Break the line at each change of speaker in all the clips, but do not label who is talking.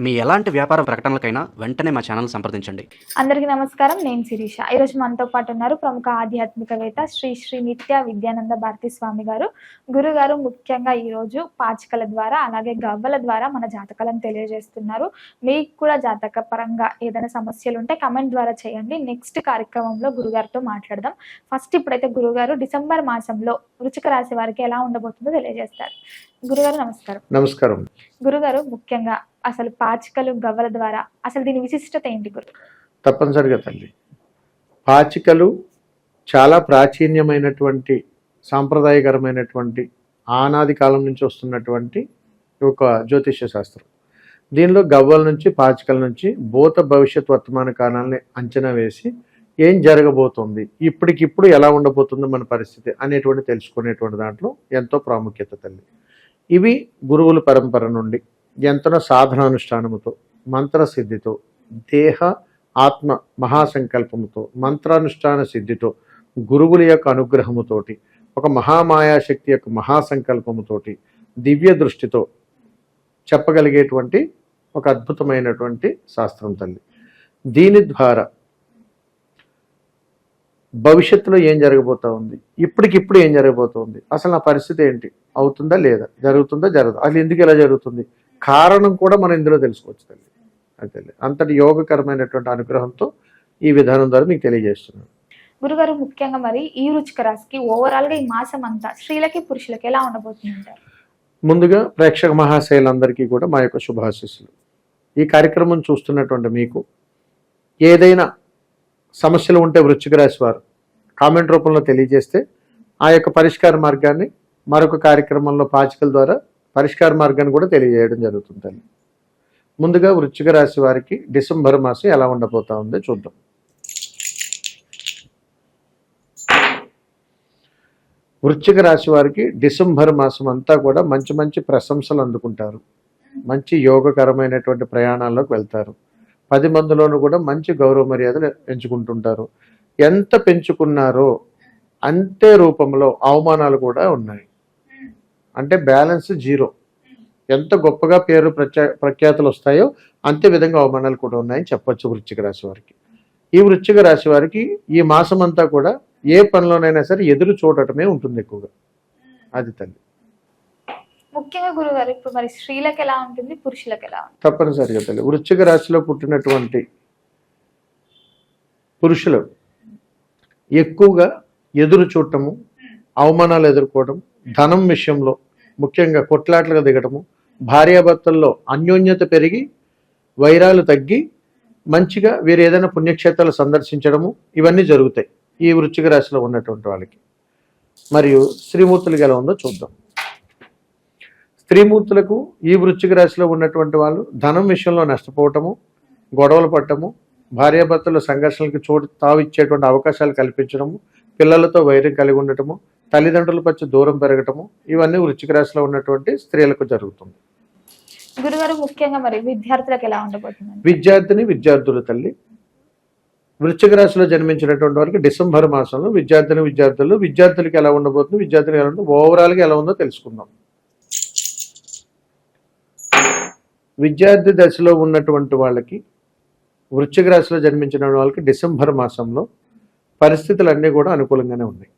మీ ఎలాంటి వ్యాపార ప్రకటనలకైనా వెంటనే మా ఛానల్ సంప్రదించండి.
అందరికీ నమస్కారం. నేను శిరీష. ఈరోజు మనతో పాటు ఉన్నారు ప్రముఖ ఆధ్యాత్మికవేత్త శ్రీ శ్రీ నిత్య విద్యానంద భారతి స్వామి గారు. గురుగారు ముఖ్యంగా ఈరోజు పాచికల ద్వారా అలాగే గవ్వల ద్వారా మన జాతకాలను తెలియజేస్తున్నారు. మీకు కూడా జాతక పరంగా ఏదైనా సమస్యలు ఉంటే కమెంట్ ద్వారా చేయండి. నెక్స్ట్ కార్యక్రమంలో గురుగారితో మాట్లాడదాం. ఫస్ట్ ఇప్పుడైతే గురుగారు డిసెంబర్ మాసంలో వృచిక రాశి వారికి ఎలా ఉండబోతుందో తెలియజేస్తారు. గురుగారు నమస్కారం.
నమస్కారం.
గురుగారు ముఖ్యంగా అసలు పాచికలు గవ్వల ద్వారా అసలు దీని విశిష్టత ఏంటి గురు?
తప్పనిసరిగా తల్లి. పాచికలు చాలా ప్రాచీన్యమైనటువంటి సాంప్రదాయకరమైనటువంటి ఆనాది కాలం నుంచి వస్తున్నటువంటి ఒక జ్యోతిష్య శాస్త్రం. దీనిలో గవ్వల నుంచి పాచికల నుంచి భూత భవిష్యత్ వర్తమాన కాలాన్ని అంచనా వేసి ఏం జరగబోతుంది ఇప్పటికిప్పుడు ఎలా ఉండబోతుందో మన పరిస్థితి అనేటువంటి తెలుసుకునేటువంటి దాంట్లో ఎంతో ప్రాముఖ్యత తల్లి. ఇవి గురువుల పరంపర నుండి ఎంతన సాధనానుష్ఠానముతో మంత్రసిద్ధితో దేహ ఆత్మ మహాసంకల్పముతో మంత్రానుష్ఠాన సిద్ధితో గురువుల యొక్క అనుగ్రహముతోటి ఒక మహామాయాశక్తి యొక్క మహాసంకల్పముతోటి దివ్య దృష్టితో చెప్పగలిగేటువంటి ఒక అద్భుతమైనటువంటి శాస్త్రం తల్లి. దీని ద్వారా భవిష్యత్తులో ఏం జరగబోతా ఉంది? ఇప్పటికిప్పుడు ఏం జరగబోతోంది అసలు నా పరిస్థితి ఏంటి? అవుతుందా లేదా? జరుగుతుందా? జరగదు. అది ఎందుకు ఇలా జరుగుతుంది? కారణం కూడా మనం ఇందులో తెలుసుకోవచ్చు తల్లి. అది అంతటి యోగకరమైనటువంటి అనుగ్రహంతో ఈ విధానం ద్వారా మీకు తెలియజేస్తున్నాను.
గురుగారు ముఖ్యంగా మరి ఈ రుచిక రాశికి ఓవరాల్గా ఈ మాసం అంతా స్త్రీలకి పురుషులకి ఎలా ఉండబోతుంది అంటారు?
ముందుగా ప్రేక్షక మహాశైలందరికీ కూడా మా యొక్క శుభాశీస్సులు. ఈ కార్యక్రమం చూస్తున్నటువంటి మీకు ఏదైనా సమస్యలు ఉంటే వృశ్చిక రాశి వారు కామెంట్ రూపంలో తెలియజేస్తే ఆ యొక్క పరిష్కార మార్గాన్ని మరొక కార్యక్రమంలో పాచికల ద్వారా పరిష్కార మార్గాన్ని కూడా తెలియజేయడం జరుగుతుంది ముందుగా వృశ్చిక రాశి వారికి డిసెంబర్ మాసం ఎలా ఉండబోతా ఉందో చూద్దాం. వృశ్చిక రాశి వారికి డిసెంబర్ మాసం అంతా కూడా మంచి మంచి ప్రశంసలు అందుకుంటారు. మంచి యోగకరమైనటువంటి ప్రయాణాల్లోకి వెళ్తారు. పది మందిలోనూ కూడా మంచి గౌరవ మర్యాదలు పెంచుకుంటుంటారు. ఎంత పెంచుకున్నారో అంతే రూపంలో అవమానాలు కూడా ఉన్నాయి. అంటే బ్యాలెన్స్ జీరో. ఎంత గొప్పగా పేరు ప్రఖ్యా ప్రఖ్యాతులు వస్తాయో అంతే విధంగా అవమానాలు కూడా ఉన్నాయని చెప్పొచ్చు వృశ్చిక రాశి వారికి. ఈ వృశ్చిక రాశి వారికి ఈ మాసం అంతా కూడా ఏ పనిలోనైనా సరే ఎదురు చూడటమే ఉంటుంది ఎక్కువగా. అది తల్లి.
ముఖ్యంగా గురుగారు ఇప్పుడు మరి స్త్రీలకు ఎలా ఉంటుంది పురుషులకు ఎలా ఉంటుంది?
తప్పనిసరిగా తల్లి వృశ్చిక రాశిలో పుట్టినటువంటి పురుషులు ఎక్కువగా ఎదురు చూడటము అవమానాలు ఎదుర్కోవడం ధనం విషయంలో ముఖ్యంగా కొట్లాట్లుగా దిగటము భార్యాభర్తల్లో అన్యోన్యత పెరిగి వైరాలు తగ్గి మంచిగా వీరు ఏదైనా పుణ్యక్షేత్రాలు సందర్శించడము ఇవన్నీ జరుగుతాయి ఈ వృశ్చిక రాశిలో ఉన్నటువంటి వాళ్ళకి. మరియు స్త్రీమూర్తులకు ఎలా ఉందో చూద్దాం. స్త్రీమూర్తులకు ఈ వృశ్చిక రాశిలో ఉన్నటువంటి వాళ్ళు ధనం విషయంలో నష్టపోవటము గొడవలు పట్టము భార్యాభర్తల సంఘర్షణలకు చోటు తావిచ్చేటువంటి అవకాశాలు కల్పించడము పిల్లలతో వైరం కలిగి ఉండటము తల్లిదండ్రుల పచ్చి దూరం పెరగటము ఇవన్నీ వృశ్చిక రాశిలో ఉన్నటువంటి స్త్రీలకు జరుగుతుంది.
గురుగారు ముఖ్యంగా మరి విద్యార్థులకు ఎలా ఉండబోతుంది?
విద్యార్థిని విద్యార్థుల తల్లి. వృశ్చిక రాశిలో జన్మించినటువంటి వారికి డిసెంబర్ మాసంలో విద్యార్థిని విద్యార్థులు విద్యార్థులకి ఎలా ఉండబోతుంది విద్యార్థులకు ఎలా ఉందో ఓవరాల్గా ఎలా ఉందో తెలుసుకుందాం. విద్యార్థి దశలో ఉన్నటువంటి వాళ్ళకి వృశ్చిక రాశిలో జన్మించిన వాళ్ళకి డిసెంబర్ మాసంలో పరిస్థితులన్నీ కూడా అనుకూలంగానే ఉన్నాయి.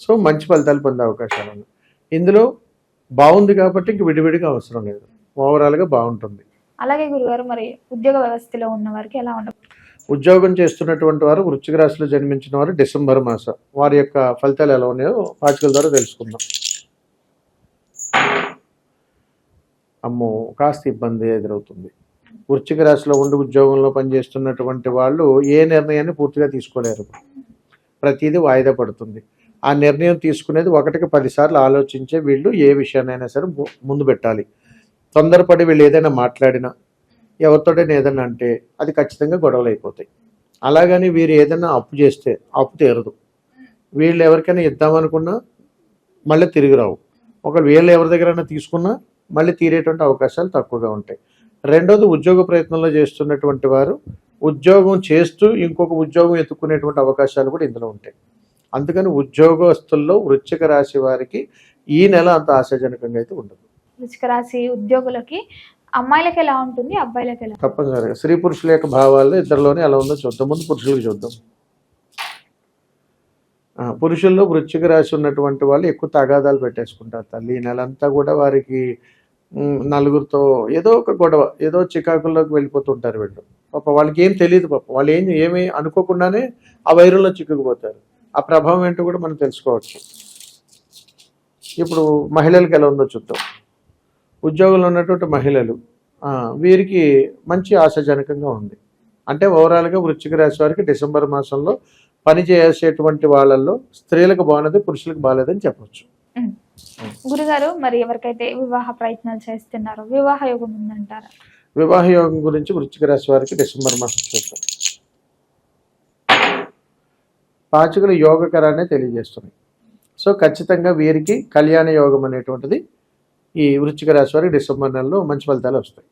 సో మంచి ఫలితాలు పొందే అవకాశాలు ఉన్నాయి. ఇందులో బాగుంది కాబట్టి ఇంక విడివిడిగా అవసరం లేదు. ఓవరాల్గా బాగుంటుంది.
అలాగే గురుగారు మరి ఉద్యోగ వ్యవస్థలో ఉన్న వారికి ఎలా ఉండబోతుంది
ఉద్యోగం చేస్తున్నటువంటి వారు వృశ్చిక రాశిలో జన్మించిన వారు డిసెంబర్ మాసం వారి యొక్క ఫలితాలు ఎలా ఉన్నాయో పాచికల ద్వారా తెలుసుకుందాం. అమ్మో కాస్త ఇబ్బంది ఎదురవుతుంది. వృశ్చిక రాశిలో ఉండి ఉద్యోగంలో పనిచేస్తున్నటువంటి వాళ్ళు ఏ నిర్ణయాన్ని పూర్తిగా తీసుకోలేరు. ప్రతిదీ వాయిదా పడుతుంది. ఆ నిర్ణయం తీసుకునేది ఒకటికి పదిసార్లు ఆలోచించే వీళ్ళు ఏ విషయాన్నైనా సరే ము- ముందు పెట్టాలి. తొందరపడి వీళ్ళు ఏదైనా మాట్లాడినా ఎవరితోటైనా ఏదైనా అంటే అది ఖచ్చితంగా గొడవలు అయిపోతాయి. అలాగని వీరు ఏదైనా అప్పు చేస్తే అప్పు తీరదు. వీళ్ళు ఎవరికైనా ఇద్దామనుకున్నా మళ్ళీ తిరిగి రావు. ఒకవేళ వీళ్ళు ఎవరి దగ్గరైనా తీసుకున్నా మళ్ళీ తీరేటువంటి అవకాశాలు తక్కువగా ఉంటాయి. రెండోది ఉద్యోగ ప్రయత్నంలో చేస్తున్నటువంటి వారు ఉద్యోగం చేస్తూ ఇంకొక ఉద్యోగం ఎత్తుకునేటువంటి అవకాశాలు కూడా ఇందులో ఉంటాయి. అందుకని ఉద్యోగస్తుల్లో వృశ్చిక రాశి వారికి ఈ నెల అంత ఆశాజనకంగా అయితే ఉండదు.
వృచ్చిక రాశి ఉద్యోగులకి అమ్మాయిలకి ఎలా ఉంటుంది అబ్బాయిలకి ఎలా
తప్పనిసరిగా. స్త్రీ పురుషుల యొక్క భావాలు ఇద్దరిలోనే ఎలా ఉందో చూద్దాం. ముందు పురుషులకు చూద్దాం. పురుషుల్లో వృశ్చిక రాశి ఉన్నటువంటి వాళ్ళు ఎక్కువ తగాదాలు పెట్టేసుకుంటారు తల్లి. ఈ నెలంతా కూడా వారికి నలుగురితో ఏదో ఒక గొడవ ఏదో చికాకుల్లోకి వెళ్ళిపోతుంటారు వీళ్ళు. పాప వాళ్ళకి ఏం తెలియదు పాప. వాళ్ళు ఏం ఏమి అనుకోకుండానే ఆ వైరంలో చిక్కుకుపోతారు. ఆ ప్రభావం ఏంటో కూడా మనం తెలుసుకోవచ్చు. ఇప్పుడు మహిళలకు ఎలా ఉందో చూద్దాం. ఉద్యోగంలో ఉన్నటువంటి మహిళలు వీరికి మంచి ఆశాజనకంగా ఉంది. అంటే ఓవరాల్గా వృశ్చిక రాశి వారికి డిసెంబర్ మాసంలో పని చేసేటువంటి వాళ్ళల్లో స్త్రీలకు బాగున్నది పురుషులకు బాగాలేదని చెప్పొచ్చు.
గురుగారు మరి ఎవరికైతే వివాహ ప్రయత్నాలు చేస్తున్నారో వివాహ యోగం ఉందంటారా?
వివాహ యోగం గురించి వృశ్చిక రాశి వారికి డిసెంబర్ మాసం చూద్దాం. పాచికలు యోగకరాన్ని తెలియజేస్తున్నాయి. సో ఖచ్చితంగా వీరికి కళ్యాణ యోగం అనేటువంటిది ఈ వృశ్చిక రాశి వారికి డిసెంబర్ నెలలో మంచి ఫలితాలు వస్తాయి.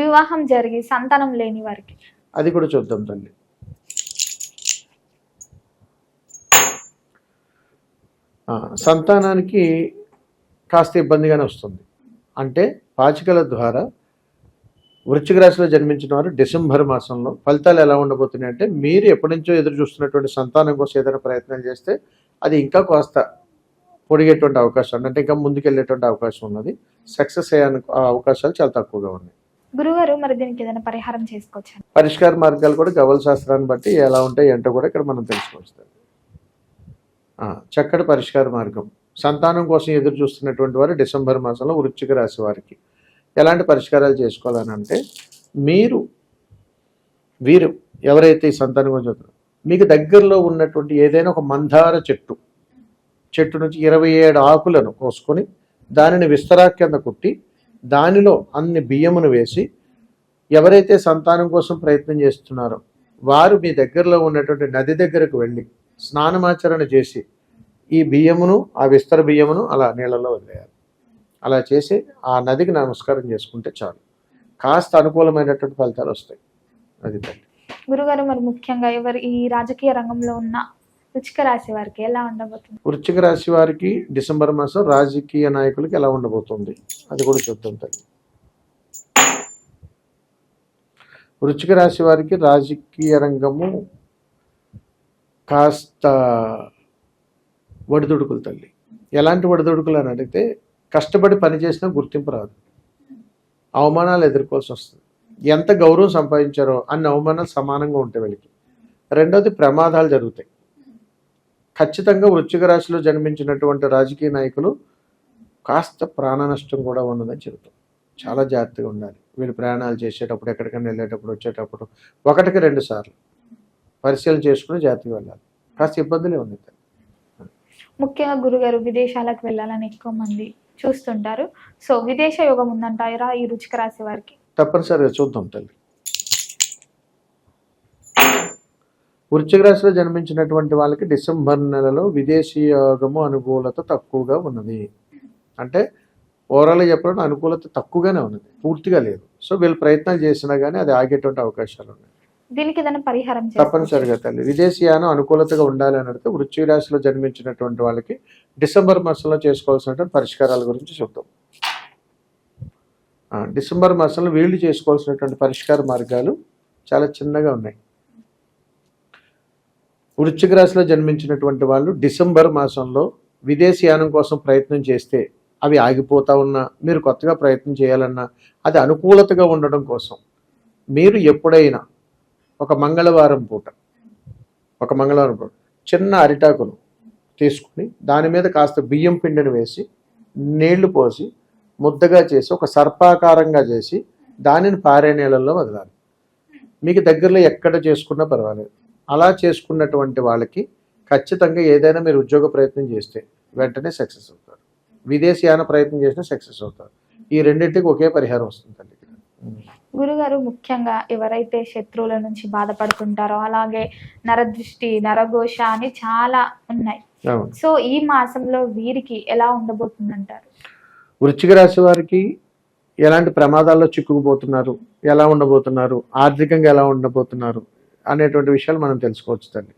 వివాహం జరిగి సంతానం లేని వారికి?
అది కూడా చూద్దాం తల్లి. సంతానానికి కాస్త ఇబ్బందిగానే వస్తుంది. అంటే పాచికల ద్వారా వృశ్చిక రాశిలో జన్మించిన వారు డిసెంబర్ మాసంలో ఫలితాలు ఎలా ఉండబోతున్నాయి అంటే మీరు ఎప్పటి నుంచో ఎదురు చూస్తున్నటువంటి సంతానం కోసం ఏదైనా ప్రయత్నం చేస్తే అది ఇంకా కాస్త పొడిగేటువంటి అవకాశం ఉంది. అంటే ఇంకా ముందుకెళ్ళేటువంటి అవకాశం ఉన్నది. సక్సెస్ అయ్యే అను- ఆ అవకాశాలు చాలా తక్కువగా ఉన్నాయి.
గురుగారు మరి దీనికి ఏదైనా పరిహారం చేసుకోవచ్చు?
పరిష్కార మార్గాలు కూడా గవల శాస్త్రాన్ని బట్టి ఎలా ఉంటాయి ఏంటో కూడా ఇక్కడ మనం తెలుసుకోవచ్చు. చక్కటి పరిష్కార మార్గం. సంతానం కోసం ఎదురు చూస్తున్నటువంటి వారు డిసెంబర్ మాసంలో వృచ్చిక రాశి వారికి. ఎలాంటి పరిష్కారాలు చేసుకోవాలని అంటే మీరు వీరు ఎవరైతే ఈ సంతానం కోసం మీకు దగ్గరలో ఉన్నటువంటి ఏదైనా ఒక మందార చెట్టు చెట్టు నుంచి ఇరవై ఏడు ఆకులను కోసుకొని దానిని విస్తరా కింద కుట్టి దానిలో అన్ని బియ్యమును వేసి ఎవరైతే సంతానం కోసం ప్రయత్నం చేస్తున్నారో వారు మీ దగ్గరలో ఉన్నటువంటి నది దగ్గరకు వెళ్ళి స్నానమాచరణ చేసి ఈ బియ్యమును ఆ విస్తర బియ్యమును అలా నీళ్ళలో వదిలేయాలి. అలా చేసి ఆ నదికి నమస్కారం చేసుకుంటే చాలు. కాస్త అనుకూలమైనటువంటి ఫలితాలు వస్తాయి. అది
గురుగారు మరి ముఖ్యంగా ఎవరు ఈ రాజకీయ రంగంలో ఉన్న రుచిక రాశి వారికి ఎలా ఉండబోతుంది?
వృశ్చిక రాశి వారికి డిసెంబర్ మాసం రాజకీయ నాయకులకి ఎలా ఉండబోతుంది? అది కూడా చూద్దాం తల్లి. వృశ్చిక రాశి వారికి రాజకీయ రంగము కాస్త ఒడిదుడుకులు తల్లి. ఎలాంటి వడిదొడుకులు అని అడిగితే కష్టపడి పని చేసినా గుర్తింపు రాదు. అవమానాలు ఎదుర్కోవాల్సి వస్తుంది. ఎంత గౌరవం సంపాదించారో అన్ని అవమానాలు సమానంగా ఉంటాయి వీళ్ళకి. రెండవది ప్రమాదాలు జరుగుతాయి. ఖచ్చితంగా వృశ్చిక రాశిలో జన్మించినటువంటి రాజకీయ నాయకులు కాస్త ప్రాణ నష్టం కూడా ఉన్నదని చెబుతాం. చాలా జాగ్రత్తగా ఉండాలి. వీళ్ళు ప్రయాణాలు చేసేటప్పుడు ఎక్కడికైనా వెళ్ళేటప్పుడు వచ్చేటప్పుడు ఒకటికి రెండు సార్లు. పరిశీలన చేసుకుని జాగ్రత్తగా వెళ్ళాలి. కాస్త ఇబ్బందులే ఉన్నాయి
ముఖ్యంగా గురుగారు విదేశాలకు వెళ్ళాలని ఎక్కువ మంది చూస్తుంటారు. సో విదేశ యోగం ఉందంటారా ఈ రుచిక రాశి వారికి?
తప్పనిసరిగా చూద్దాం తల్లి. వృశ్చిక రాశిలో జన్మించినటువంటి వాళ్ళకి డిసెంబర్ నెలలో విదేశీ యోగము అనుకూలత తక్కువగా ఉన్నది. అంటే ఓవరాల్గా చెప్పడం అనుకూలత తక్కువగానే ఉన్నది. పూర్తిగా లేదు. సో వీళ్ళు ప్రయత్నాలు చేసినా కానీ అది ఆగేటువంటి అవకాశాలు ఉన్నాయి.
దీనికి ఏదైనా పరిహారం
తప్పనిసరిగా తల్లి. విదేశీయానం అనుకూలతగా ఉండాలి అని అడిగితే వృశ్చిక రాశిలో జన్మించినటువంటి వాళ్ళకి డిసెంబర్ మాసంలో చేసుకోవాల్సినటువంటి పరిష్కారాల గురించి చెప్తాం. డిసెంబర్ మాసంలో వీళ్ళు చేసుకోవాల్సినటువంటి పరిష్కార మార్గాలు చాలా చిన్నగా ఉన్నాయి. వృశ్చిక రాశిలో జన్మించినటువంటి వాళ్ళు డిసెంబర్ మాసంలో విదేశీయానం కోసం ప్రయత్నం చేస్తే అవి ఆగిపోతా ఉన్నా మీరు కొత్తగా ప్రయత్నం చేయాలన్నా అది అనుకూలతగా ఉండడం కోసం మీరు ఎప్పుడైనా ఒక మంగళవారం పూట. ఒక మంగళవారం పూట. చిన్న అరిటాకును తీసుకుని దాని మీద కాస్త బియ్యం పిండిని వేసి నీళ్ళు పోసి ముద్దగా చేసి ఒక సర్పాకారంగా చేసి దానిని పారే నీళ్ళల్లో వదలాలి. మీకు దగ్గరలో ఎక్కడ చేసుకున్నా పర్వాలేదు. అలా చేసుకున్నటువంటి వాళ్ళకి ఖచ్చితంగా ఏదైనా మీరు ఉద్యోగ ప్రయత్నం చేస్తే వెంటనే సక్సెస్ అవుతారు. విదేశీయాన ప్రయత్నం చేసినా సక్సెస్ అవుతారు. ఈ రెండింటికి ఒకే పరిహారం వస్తుంది
గురుగారు ముఖ్యంగా ఎవరైతే శత్రువుల నుంచి బాధపడుతుంటారో అలాగే నరదృష్టి నరఘోష అని చాలా ఉన్నాయి. సో ఈ మాసంలో వీరికి ఎలా ఉండబోతుందంటారు?
వృశ్చిక రాశి వారికి ఎలాంటి ప్రమాదాల్లో చిక్కుకుపోతున్నారు ఎలా ఉండబోతున్నారు ఆర్థికంగా ఎలా ఉండబోతున్నారు అనేటువంటి విషయాలు మనం తెలుసుకోవచ్చు తల్లి.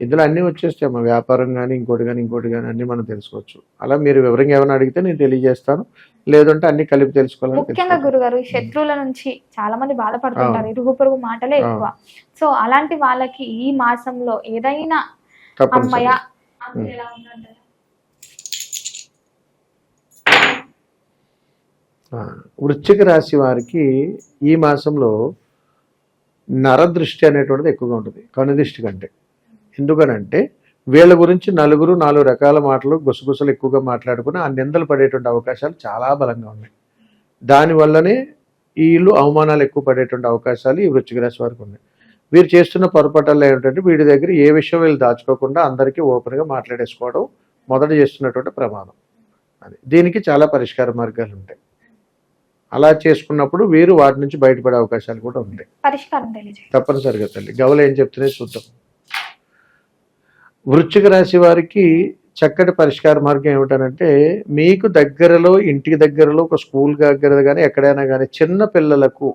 ఇందులో అన్నీ వచ్చేస్తాయి అమ్మా. వ్యాపారం కానీ ఇంకోటి కానీ ఇంకోటి కానీ అన్నీ మనం తెలుసుకోవచ్చు. అలా మీరు వివరంగా ఏమైనా అడిగితే నేను తెలియజేస్తాను. లేదంటే అన్ని కలిపి తెలుసుకోవాలని
ముఖ్యంగా. గురుగారు ఈ శత్రువుల నుంచి చాలా మంది బాధపడుతుంటారు. ఇరుగు పొరుగు మాటలే ఎక్కువ. సో అలాంటి వాళ్ళకి ఈ మాసంలో ఏదైనా అమ్మయ్య
వృశ్చిక రాశి వారికి ఈ మాసంలో నరదృష్టి అనేటువంటిది ఎక్కువగా ఉంటుంది. కనుదృష్టి కంటే. ఎందుకనంటే వీళ్ళ గురించి నలుగురు నాలుగు రకాల మాటలు గుసగుసలు ఎక్కువగా మాట్లాడుకుని ఆ నిందలు పడేటువంటి అవకాశాలు చాలా బలంగా ఉన్నాయి. దానివల్లనే వీళ్ళు అవమానాలు ఎక్కువ పడేటువంటి అవకాశాలు ఈ వృశ్చిక రాశి వారికి ఉన్నాయి. వీరు చేస్తున్న పొరపాటాలు ఏమిటంటే వీడి దగ్గర ఏ విషయం వీళ్ళు దాచుకోకుండా అందరికీ ఓపెన్గా మాట్లాడేసుకోవడం మొదట చేస్తున్నటువంటి ప్రమాదం. అది దీనికి చాలా పరిష్కార మార్గాలు ఉంటాయి. అలా చేసుకున్నప్పుడు వీరు వాటి నుంచి బయటపడే అవకాశాలు కూడా ఉంటాయి. తప్పనిసరిగా తల్లి. గవలు ఏం చెప్తున్నాయి చూద్దాం. వృశ్చిక రాశి వారికి చక్కటి పరిష్కార మార్గం ఏమిటనంటే మీకు దగ్గరలో ఇంటికి దగ్గరలో ఒక స్కూల్ దగ్గర కానీ ఎక్కడైనా కానీ చిన్న పిల్లలకు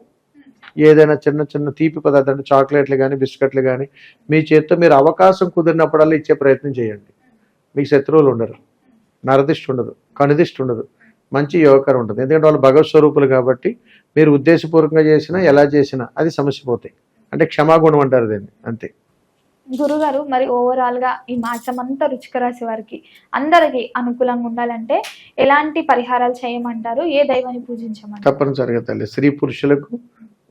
ఏదైనా చిన్న చిన్న తీపి పదార్థాలు చాక్లెట్లు కానీ బిస్కెట్లు కానీ మీ చేత్తో మీరు అవకాశం కుదిరినప్పుడల్లా ఇచ్చే ప్రయత్నం చేయండి. మీకు శత్రువులు ఉండరు. నరదిష్టి ఉండదు. కనుదిష్టి ఉండదు. మంచి యువకరం ఉంటుంది. ఎందుకంటే వాళ్ళు భగవత్ స్వరూపులు కాబట్టి మీరు ఉద్దేశపూర్వకంగా చేసినా ఎలా చేసినా అది సమస్య పోతాయి. అంటే క్షమాగుణం అంటారు దీన్ని. అంతే.
గురుగారు మరి ఓవరాల్గా ఈ మాసం అంతా రుచిక రాశి వారికి అందరికి అనుకూలంగా ఉండాలంటే ఎలాంటి పరిహారాలు చేయమంటారు? ఏ దైవాన్ని పూజించమంటారు?
తప్పనిసరిగా తల్లి. స్త్రీ పురుషులకు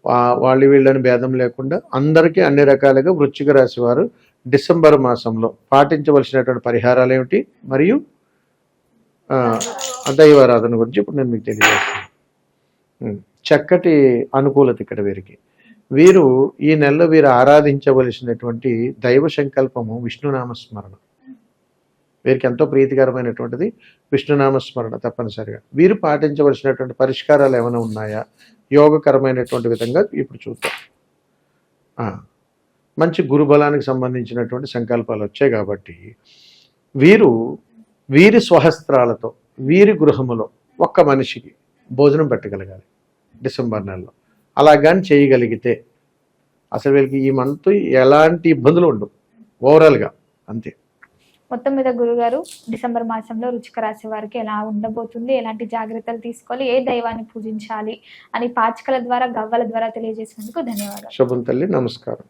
వా- వాళ్ళు వీళ్ళని భేదం లేకుండా అందరికీ అన్ని రకాలుగా వృచ్చిక రాశి వారు డిసెంబర్ మాసంలో పాటించవలసినటువంటి పరిహారాలు ఏమిటి? మరియు దైవారాధన గురించి ఇప్పుడు నేను మీకు తెలియజేస్తాను. చక్కటి అనుకూలత ఇక్కడ వీరికి. వీరు ఈ నెలలో వీరు ఆరాధించవలసినటువంటి దైవ సంకల్పము విష్ణునామస్మరణ. వీరికి ఎంతో ప్రీతికరమైనటువంటిది విష్ణునామ స్మరణ తప్పనిసరిగా. వీరు పాటించవలసినటువంటి పరిష్కారాలు ఏమైనా ఉన్నాయా? యోగకరమైనటువంటి విధంగా ఇప్పుడు చూద్దాం. మంచి గురుబలానికి సంబంధించినటువంటి సంకల్పాలు వచ్చాయి కాబట్టి వీరు వీరి స్వహస్త్రాలతో వీరి గృహములో ఒక్క మనిషికి భోజనం పెట్టగలగాలి డిసెంబర్ నెలలో. అలా కానీ చేయగలిగితే అసలు వీళ్ళకి ఈ మంత్ ఎలాంటి ఇబ్బందులు ఉండవు. ఓవరాల్గా అంతే.
మొత్తం మీద గురుగారు డిసెంబర్ మాసంలో రుచిక రాశి వారికి ఎలా ఉండబోతుంది ఎలాంటి జాగ్రత్తలు తీసుకోవాలి ఏ దైవాన్ని పూజించాలి అని పాచికల ద్వారా గవ్వల ద్వారా తెలియజేసినందుకు ధన్యవాదాలు.
శుభం తల్లి నమస్కారం.